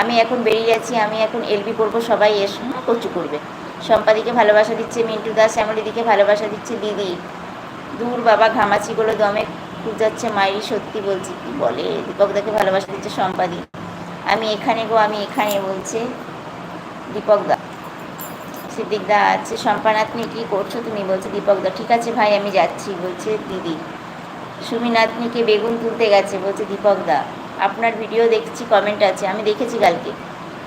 আমি এখন বেরিয়ে যাচ্ছি আমি এখন এলবি করব সবাই এসো। কচু করবে। সম্পাদিকে ভালোবাসা দিচ্ছে মিন্টু দাস, শ্যামলিদিকে ভালোবাসা দিচ্ছে দিদি। দূর বাবা ঘামাচিগুলো দমে যাচ্ছে মায়েরই সত্যি বলছি কি বলে? দীপকদাকে ভালোবাসা দিচ্ছে সম্পাদি। আমি এখানে গো, আমি এখানে বলছে দীপকদা সিদ্দিকদা আছে সম্পানাতনি কি করছ তুমি? বলছে দীপকদা ঠিক আছে ভাই, আমি যাচ্ছি। বলছে দিদি। সুমিনাতনিকে বেগুন তুলতে গেছে, বলছে দীপকদা আপনার ভিডিও দেখছি কমেন্ট আছে। আমি দেখেছি কালকে।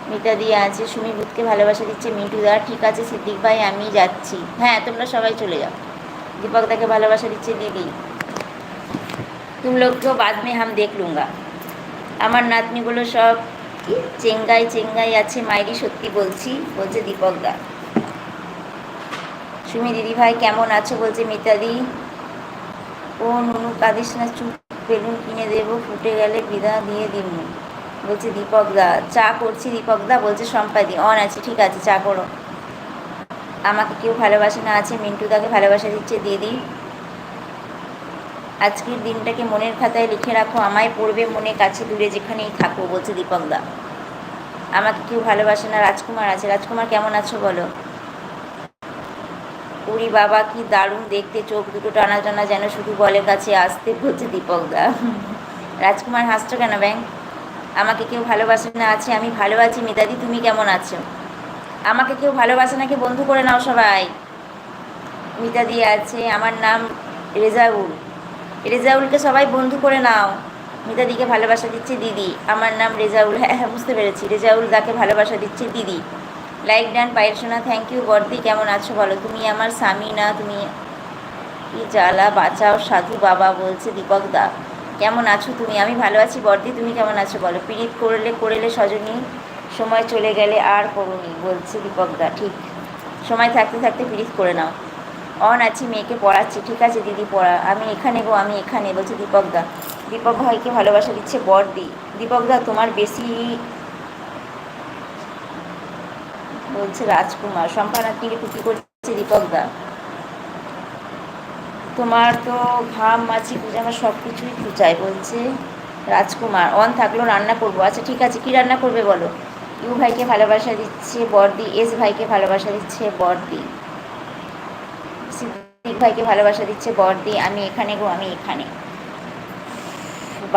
মিতা দিয়ে আছে, সুমি বুধকে ভালোবাসা দিচ্ছে, মিন্টু দা, ঠিক আছে, সিদ্দিক ভাই, আমি যাচ্ছি। হ্যাঁ তোমরা সবাই চলে যাও। দীপকদাকে ভালোবাসা দিচ্ছে, দিদি। তুম লোককেও বাদ মে হাম দেখ লুঙ্গা। আমার নাতনিগুলো সব চেঙ্গাই চেঙ্গাই আছে, মাইরি সত্যি বলছি, বলছে দীপক দা। সুমি দিদি ভাই, কেমন আছো? বলছে মিতাদি ও, নুনু, কাঁদিস না, চুপ। বেলুন কিনে দেবো, ফুটে গেলে বিদা দিয়ে দিমু বলছে, দীপকদা, চা করছি দীপকদা, বলছে, সম্পাদি, অন আছে, ঠিক আছে, চা করো। আমাকে কেউ ভালোবাসে না আছে মিন্টুদাকে ভালোবাসা দিচ্ছে দিদি আজকের দিনটাকে মনের খাতায় লিখে রাখো, আমায় পড়বে মনে, কাছে দূরে যেখানেই থাকো, বলছে দীপকদা। আমাকে কেউ ভালোবাসে না, রাজকুমার আছে। রাজকুমার, কেমন আছো বলো? উরি বাবা কি দারুণ দেখতে, চোখ দুটো টানা টানা যেন শুধু বলে কাছে আসতে বলছে দীপকদা রাজকুমার হাসছো কেন ব্যাংক আমাকে কেউ ভালোবাসে না, আছে, আমি ভালো আছি, মিতাদি, তুমি কেমন আছো? আমাকে কেউ ভালোবাসে নাকি বন্ধু করে নাও সবাই। মিতাদি আছে, আমার নাম রেজাউল। রেজাউলকে সবাই বন্ধু করে নাও। মিতাদিকে ভালোবাসা দিচ্ছে দিদি, আমার নাম রেজাউল। হ্যাঁ হ্যাঁ বুঝতে পেরেছি। রেজাউল দাকে ভালোবাসা দিচ্ছে দিদি। লাইক ডান, পায়ের সোনা থ্যাংক ইউ বর্দি, কেমন আছো বলো? তুমি আমার স্বামী না, তুমি কি জ্বালা? বাঁচাও, সাধু বাবা বলছে দীপক দা। কেমন আছো তুমি? আমি ভালো আছি, বর্দি, তুমি কেমন আছো বলো? পীড়িত করলে করলে সজনী, সময় চলে গেলে আর করুনি, বলছে দীপক দা। ঠিক। সময় থাকতে থাকতে পীড়িত করে নাও। অন আছি, মেয়েকে পড়াচ্ছি। ঠিক আছে, দিদি, পড়া। আমি এখানে গো আমি এখানে, বলছে দীপক দা। দীপক ভাইকে ভালোবাসা দিচ্ছে বর্দি। দীপক দা, তোমার বেশি বলছে রাজকুমার সম্পানাত্মীকে টুকি করছে দীপক দা। তোমার তো ঘাম, মাছি পুজামা সব কিছুই খুচায় বলছে রাজকুমার। অন থাকলেও রান্না করব। আচ্ছা ঠিক আছে, কি রান্না করবে বলো? ইউ ভাইকে ভালোবাসা দিচ্ছে বর্দি, এস ভাইকে ভালোবাসা দিচ্ছে বর্দি। সিদ্দিক ভাইকে ভালোবাসা দিচ্ছে বর্দি, আমি এখানে গো, আমি এখানে।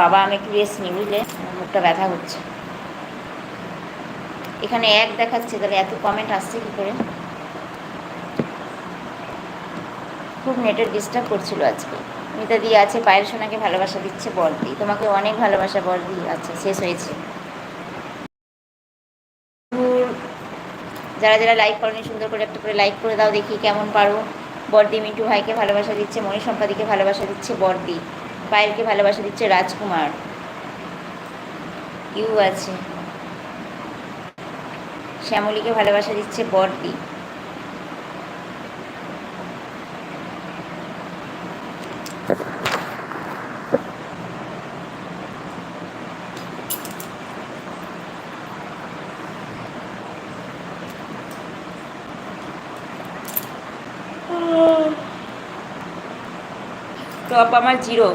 বাবা, আমি একটু রেস্ট নিই, বুঝলে? মুখটা ব্যথা হচ্ছে। এখানে এক দেখাচ্ছে, তাহলে এত কমেন্ট আসছে কী করে? খুব নেটের ডিস্টার্ব করছিল আজকে। মিতা দিয়ে আছে পায়ের সোনাকে ভালোবাসা দিচ্ছে বর্দি তোমাকে অনেক ভালোবাসা বর্দি আছে শেষ হয়েছে। যারা যারা লাইক করেনি, সুন্দর করে একটা করে লাইক করে দাও, দেখি কেমন পারো। বর্দি মিন্টু ভাইকে ভালোবাসা দিচ্ছে মণি সম্পাদিকে ভালোবাসা দিচ্ছে বর্দি পায়েলকে ভালোবাসা দিচ্ছে রাজকুমার। ইউ আছে। শ্যামলীকে ভালোবাসা দিচ্ছে বর্দি। টপ আমার জিরো,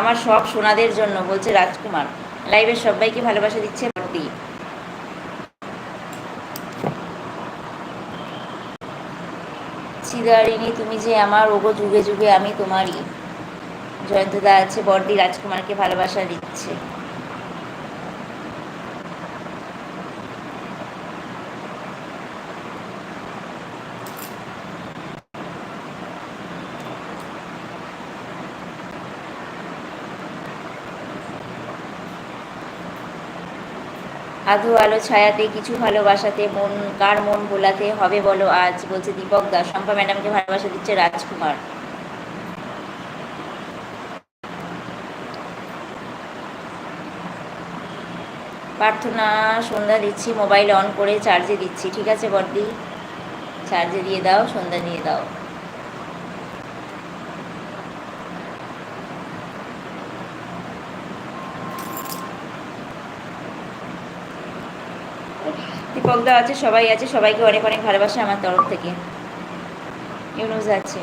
আমার সব সোনাদের জন্য, বলছে রাজকুমার। লাইভের সবাইকে ভালোবাসা দিচ্ছে বর্দি। সিদারিনী তুমি যে আমার ওগো যুগে যুগে আমি তোমারই। জয়ন্তদা আছে বর্দি রাজকুমারকে ভালোবাসা দিচ্ছে। আধো আলো ছায়াতে, কিছু ভালোবাসাতে, মন, কার মন ভোলাতে হবে বলো আজ, বলছে দীপক দাস। শম্পা ম্যাডামকে ভালোবাসা দিচ্ছে রাজকুমার। প্রার্থনা, সন্ধ্যা দিচ্ছি, মোবাইল অন করে চার্জে দিচ্ছি, ঠিক আছে বর্দি? চার্জে দিয়ে দাও, সন্ধ্যা দিয়ে দাও। দীপকদা আছে সবাই আছে সবাইকে অনেক অনেক ভালোবাসা আমার তরফ থেকে। ইউনুস আছে।